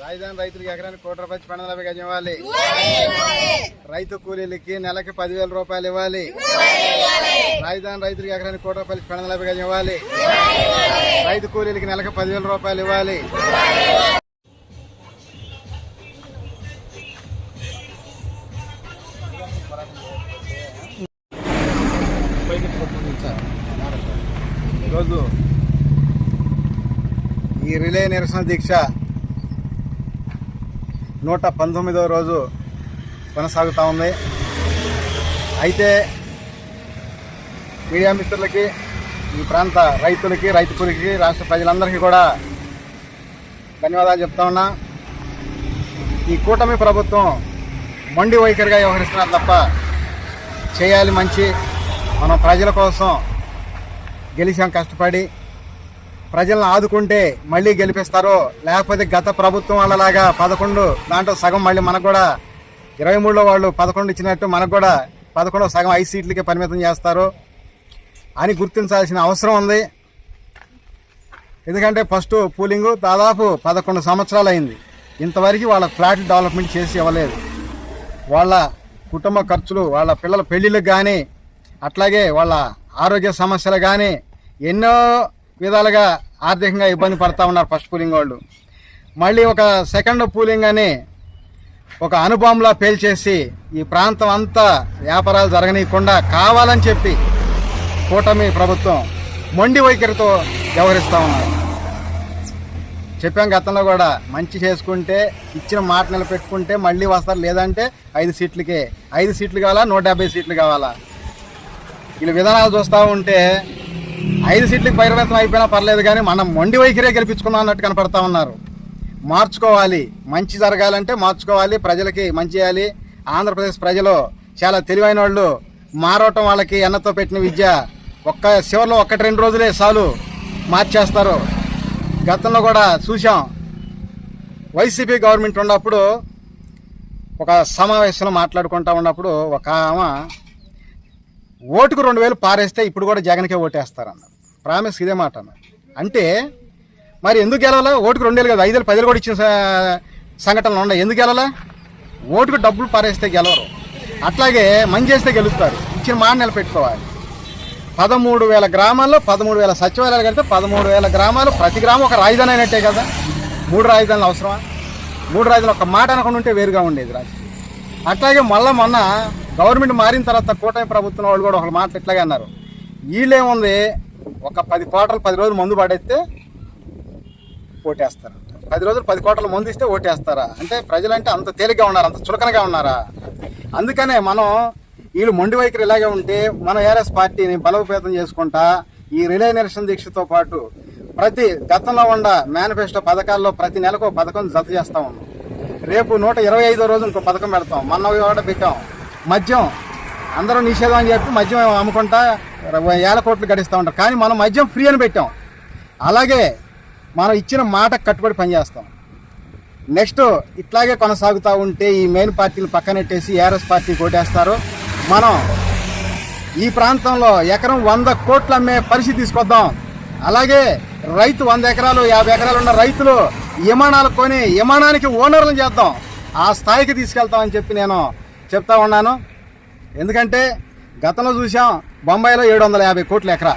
రాజధాని రైతులకు ఎకరానికి కోటి రూపాయలు పన్నెండు నలభై గజం ఇవ్వాలి రైతు కూలీలకి నెలకి పదివేల రూపాయలు ఇవ్వాలి. రాజధాని రైతులకు ఎకరానికి కోటి రూపాయలు పన్నెండు నలభై గజం ఇవ్వాలి రైతు కూలీలకి నెలకి పదివేల రూపాయలు ఇవ్వాలి. ఈరోజు ఈ రిలే నిరసన దీక్ష నూట పంతొమ్మిదవ రోజు కొనసాగుతూ ఉంది. అయితే మీడియా మిత్రులకి ఈ ప్రాంత రైతులకి రైతు కూలికి రాష్ట్ర ప్రజలందరికీ కూడా ధన్యవాదాలు చెప్తా ఉన్నా. ఈ కూటమి ప్రభుత్వం మొండి వైఖరిగా వ్యవహరిస్తున్నారు తప్ప చేయాలి మంచి మనం ప్రజల కోసం గెలిచాం కష్టపడి ప్రజలను ఆదుకుంటే మళ్ళీ గెలిపిస్తారో లేకపోతే గత ప్రభుత్వం వాళ్ళలాగా పదకొండు దాంట్లో సగం మళ్ళీ మనకు కూడా ఇరవై మూడులో వాళ్ళు పదకొండు ఇచ్చినట్టు మనకు కూడా పదకొండు సగం ఐదు సీట్లకి పరిమితం చేస్తారు అని గుర్తించాల్సిన అవసరం ఉంది. ఎందుకంటే ఫస్ట్ పూలింగ్ దాదాపు పదకొండు సంవత్సరాలు అయింది ఇంతవరకు వాళ్ళ ఫ్లాట్ డెవలప్మెంట్ చేసి ఇవ్వలేదు. వాళ్ళ కుటుంబ ఖర్చులు వాళ్ళ పిల్లల పెళ్ళిళ్ళకి కానీ అట్లాగే వాళ్ళ ఆరోగ్య సమస్యలు కానీ ఎన్నో విధాలుగా ఆర్థికంగా ఇబ్బంది పడతా ఉన్నారు ఫస్ట్ పూలింగ్ వాళ్ళు. మళ్ళీ ఒక సెకండ్ పూలింగ్ అని ఒక అనుభవంలా పేల్చేసి ఈ ప్రాంతం అంతా వ్యాపారాలు జరగనీయకుండా కావాలని చెప్పి కూటమి ప్రభుత్వం మొండి వైఖరితో వ్యవహరిస్తూ ఉన్నారు. చెప్పాం గతంలో కూడా మంచి చేసుకుంటే ఇచ్చిన మాట నిలబెట్టుకుంటే మళ్ళీ వస్తారు లేదంటే ఐదు సీట్లకే. ఐదు సీట్లు కావాలా? నూట డెబ్బై సీట్లు కావాలా? వీళ్ళు విధానాలు చూస్తూ ఉంటే ఐదు సీట్లకు పరిమితం అయిపోయినా పర్లేదు కానీ మనం మొండి వైఖరే గెలిపించుకున్నాం అన్నట్టు కనపడతా ఉన్నారు. మార్చుకోవాలి. మంచి జరగాలంటే మార్చుకోవాలి. ప్రజలకి మంచి చేయాలి. ఆంధ్రప్రదేశ్ ప్రజలు చాలా తెలివైన వాళ్ళు మారవటం వాళ్ళకి ఎన్నతో పెట్టిన విద్య ఒక్క చివరిలో ఒక్కటి రెండు రోజులే చాలు. మార్చేస్తారు. గతంలో కూడా చూసాం వైసీపీ గవర్నమెంట్ ఉన్నప్పుడు ఒక సమావేశంలో మాట్లాడుకుంటా ఉన్నప్పుడు ఒక ఆమె ఓటుకు రెండు వేలు పారేస్తే ఇప్పుడు కూడా జగన్కే ఓటేస్తారన్నారు. ప్రామిస్ ఇదే మాట అంటే మరి ఎందుకు గెలవాలా? ఓటుకు రెండు వేలు కదా ఐదు వేలు కూడా ఇచ్చిన సంఘటనలు ఉన్నాయి. ఎందుకు గెలవాలా? ఓటుకు డబ్బులు పారేస్తే గెలవరు. అట్లాగే మంచి చేస్తే గెలుస్తారు. ఇచ్చిన మాట నిలబెట్టుకోవాలి. పదమూడు వేల గ్రామాల్లో పదమూడు వేల సచివాలయాలు కడితే పదమూడు వేల గ్రామాలు ప్రతి గ్రామం ఒక రాజధాని అయినట్టే కదా. మూడు రాజధానులు అవసరమా? మూడు రాజధానులు ఒక మాట అనకుండా ఉంటే వేరుగా ఉండేది రాజకీయం అట్లాగే మళ్ళీ మొన్న గవర్నమెంట్ మారిన తర్వాత కూటమి ప్రభుత్వం వాళ్ళు కూడా ఒక మాట ఇట్లాగే అన్నారు. వీళ్ళేముంది? ఒక పది కోటలు పది రోజులు మందు పడేస్తే ఓటేస్తారు. పది రోజులు పది కోట్ల మందు ఇస్తే ఓటేస్తారా? అంటే ప్రజలంటే అంత తేలిగ్గా ఉన్నారు? అంత చులకనగా ఉన్నారా? అందుకనే మనం వీళ్ళు మొండి వైఖరి ఇలాగే ఉంటే మన ఏఆర్ఎస్ పార్టీని బలోపేతం చేసుకుంటా ఈ రిలే నిరసన దీక్షతో పాటు ప్రతి గతంలో ఉన్న మేనిఫెస్టో పథకాల్లో ప్రతి నెలకు పథకం జత చేస్తా ఉన్నాం. రేపు నూట ఇరవై ఐదో రోజు ఇంకో పథకం పెడతాం. మొన్న కూడా పెట్టాం. మద్యం అందరూ నిషేధం అని చెప్పి మద్యం అమ్ముకుంటా వేల కోట్లు గడిస్తూ ఉంటారు. కానీ మనం మద్యం ఫ్రీ అని పెట్టాం. అలాగే మనం ఇచ్చిన మాట కట్టుబడి పనిచేస్తాం. నెక్స్ట్ ఇట్లాగే కొనసాగుతూ ఉంటే ఈ మెయిన్ పార్టీలు పక్కనెట్టేసి ఏఆర్ఎస్ పార్టీ కొట్టేస్తారు. మనం ఈ ప్రాంతంలో ఎకరం వంద కోట్లు అమ్మే పరిస్థితి తీసుకొద్దాం. అలాగే రైతు వంద ఎకరాలు యాభై ఎకరాలు ఉన్న రైతులు విమానాలు కొని విమానానికి ఓనర్లు చేద్దాం. ఆ స్థాయికి తీసుకెళ్తామని చెప్పి నేను చెప్తా ఉన్నాను. ఎందుకంటే గతంలో చూసాం బొంబాయిలో ఏడు వందల యాభై కోట్ల ఎకరా.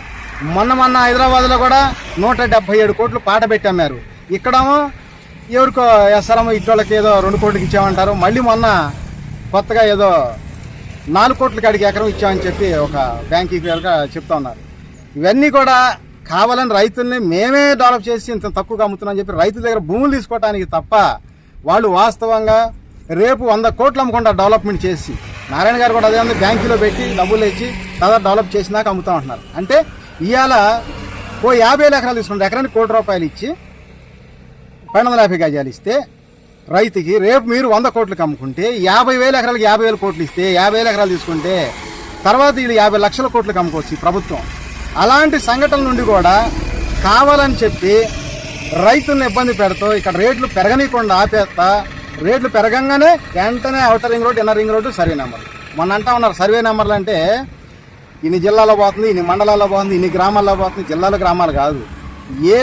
మొన్న మొన్న హైదరాబాద్లో కూడా నూట డెబ్బై ఏడు కోట్లు పాట పెట్టి అమ్మారు. ఇక్కడేమో ఎవరికో ఎస్ఆర్ఎం ఇట్టోళ్ళకి ఏదో రెండు కోట్లకి ఇచ్చామంటారు. మళ్ళీ మొన్న కొత్తగా ఏదో నాలుగు కోట్ల కాడికి ఎకరం ఇచ్చామని చెప్పి ఒక బ్యాంక్ ఈక్వల్గా చెప్తా ఉన్నారు. ఇవన్నీ కూడా కావాలని రైతుల్ని మేమే డెవలప్ చేసి ఇంత తక్కువగా అమ్ముతున్నామని చెప్పి రైతుల దగ్గర భూములు తీసుకోవడానికి తప్ప వాళ్ళు వాస్తవంగా రేపు వంద కోట్లు అమ్మకుండా డెవలప్మెంట్ చేసి నారాయణ గారు కూడా అదే ఉంది బ్యాంకులో పెట్టి డబ్బులు ఇచ్చి తర్వాత డెవలప్ చేసినాక అమ్ముతా ఉంటున్నారు అంటే ఇవాళ ఓ యాభై వేల ఎకరాలు తీసుకుంటే ఎకరానికి కోటి రూపాయలు ఇచ్చి పన్నెండు వందల యాభై గజాలు ఇస్తే రైతుకి రేపు మీరు వంద కోట్లకు అమ్ముకుంటే యాభై వేల ఎకరాలకు యాభై వేల కోట్లు ఇస్తే యాభై వేల ఎకరాలు తీసుకుంటే తర్వాత వీళ్ళు యాభై లక్షల కోట్లకు అమ్ముకోవచ్చు ఈ ప్రభుత్వం. అలాంటి సంఘటనల నుండి కూడా కావాలని చెప్పి రైతులను ఇబ్బంది పెడుతూ ఇక్కడ రేట్లు పెరగనీయకుండా ఆపేస్తా రేట్లు పెరగంగానే వెంటనే outer ring road inner ring road survey number మొన్న అంటా ఉన్నారు సర్వే నెంబర్లు అంటే ఇన్ని జిల్లాలో పోతుంది ఇన్ని మండలాల్లో పోతుంది ఇన్ని గ్రామాల్లో పోతుంది జిల్లాలో గ్రామాలు కాదు. ఏ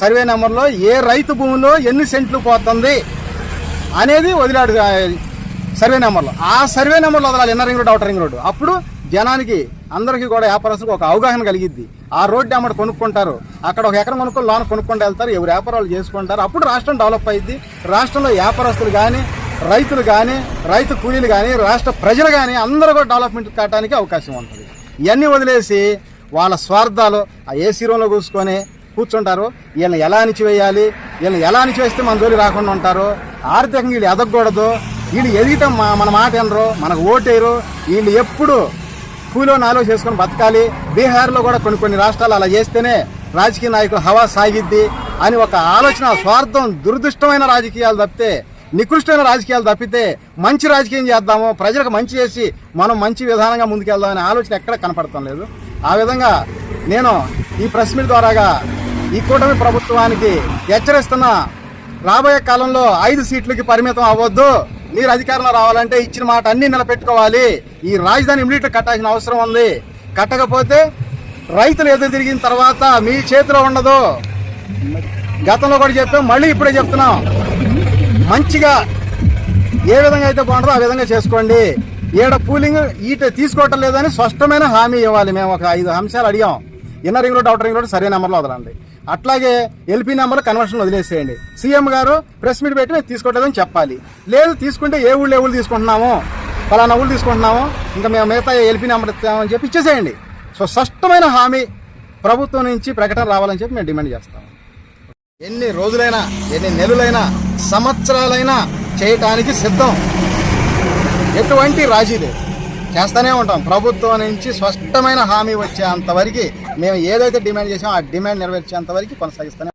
సర్వే నెంబర్లో ఏ రైతు భూమిలో ఎన్ని సెంట్లు పోతుంది అనేది వదిలాడు సర్వే నెంబర్లో ఆ సర్వే నెంబర్లో వదలాలి inner ring road outer ring road అప్పుడు జనానికి అందరికీ కూడా వ్యాపారస్తులకు ఒక అవగాహన కలిగిద్ది. ఆ రోడ్డు అమ్మడు కొనుక్కుంటారు? అక్కడ ఒక ఎకరం కొనుక్కొని లోన్ కొనుక్కుంటూ వెళ్తారు. ఎవరు వ్యాపారాలు చేసుకుంటారు. అప్పుడు రాష్ట్రం డెవలప్ అయింది రాష్ట్రంలో వ్యాపారస్తులు కానీ రైతులు కానీ రైతు కూలీలు కానీ రాష్ట్ర ప్రజలు కానీ అందరూ కూడా డెవలప్మెంట్ కావడానికి అవకాశం ఉంటుంది. ఇవన్నీ వదిలేసి వాళ్ళ స్వార్థాలు ఆ ఏసీ రూమ్లో కూసుకొని కూర్చుంటారు. వీళ్ళని ఎలా అణిచివేయాలి? వీళ్ళని ఎలా అణిచివేస్తే మన జోలి రాకుండా ఉంటారు? ఆర్థికంగా వీళ్ళు ఎదగకూడదు. వీళ్ళు ఎదిగితే మా మన మాట వినరు. మనకు ఓటేరు వీళ్ళు ఎప్పుడు కూలో నాలో చేసుకొని బతకాలి. బీహార్లో కూడా కొన్ని కొన్ని రాష్ట్రాలు అలా చేస్తేనే రాజకీయ నాయకులు హవా సాగిద్ది అని ఒక ఆలోచన స్వార్థం దురదృష్టమైన రాజకీయాలు తప్పితే నికృష్టమైన రాజకీయాలు తప్పితే మంచి రాజకీయం చేద్దాము ప్రజలకు మంచి చేసి మనం మంచి విధానంగా ముందుకెళ్దామనే ఆలోచన ఎక్కడ కనపడటం లేదు. ఆ విధంగా నేను ఈ ప్రెస్ మీట్ ద్వారాగా ఈ కూటమి ప్రభుత్వానికి హెచ్చరిస్తున్న రాబోయే కాలంలో ఐదు సీట్లకి పరిమితం అవ్వద్దు. మీరు అధికారంలో రావాలంటే ఇచ్చిన మాట అన్ని నిలబెట్టుకోవాలి. ఈ రాజధాని ఇమీడియట్గా కట్టాల్సిన అవసరం ఉంది. కట్టకపోతే రైతులు ఎదురు తిరిగిన తర్వాత మీ చేతిలో ఉండదు. గతంలో కూడా చెప్పాం మళ్ళీ ఇప్పుడే చెప్తున్నాం. మంచిగా ఏ విధంగా అయితే బాగుంటుందో ఆ విధంగా చేసుకోండి. ఈడ పూలింగ్ ఈట తీసుకోవటం లేదని స్పష్టమైన హామీ ఇవ్వాలి. మేము ఒక ఐదు అంశాలు అడిగాం. Inner ring road outer ring road సరైన నెంబర్లో వదలండి. అట్లాగే ఎల్పీ నెంబర్ కన్వర్షన్ వదిలేసేయండి. సీఎం గారు ప్రెస్ మీట్ పెట్టి మేము తీసుకోవట్లేదని చెప్పాలి. లేదు తీసుకుంటే ఏ ఊళ్ళు ఏ ఊళ్ళు తీసుకుంటున్నాము? ఫలానా ఊళ్ళు తీసుకుంటున్నాము? ఇంకా మేము మిగతా ఎల్పీ నెంబర్ ఇస్తామని చెప్పి ఇచ్చేసేయండి. సో స్పష్టమైన హామీ ప్రభుత్వం నుంచి ప్రకటన రావాలని చెప్పి మేము డిమాండ్ చేస్తాం. ఎన్ని రోజులైనా ఎన్ని నెలలైనా సంవత్సరాలైనా చేయటానికి సిద్ధం. ఎటువంటి రాజీ లేదు. చేస్తూనే ఉంటాం. ప్రభుత్వం నుంచి స్పష్టమైన హామీ వచ్చేంతవరకు మేము ఏదైతే డిమాండ్ చేసామో ఆ డిమాండ్ నెరవేర్చేంతవరకు కొనసాగిస్తూనే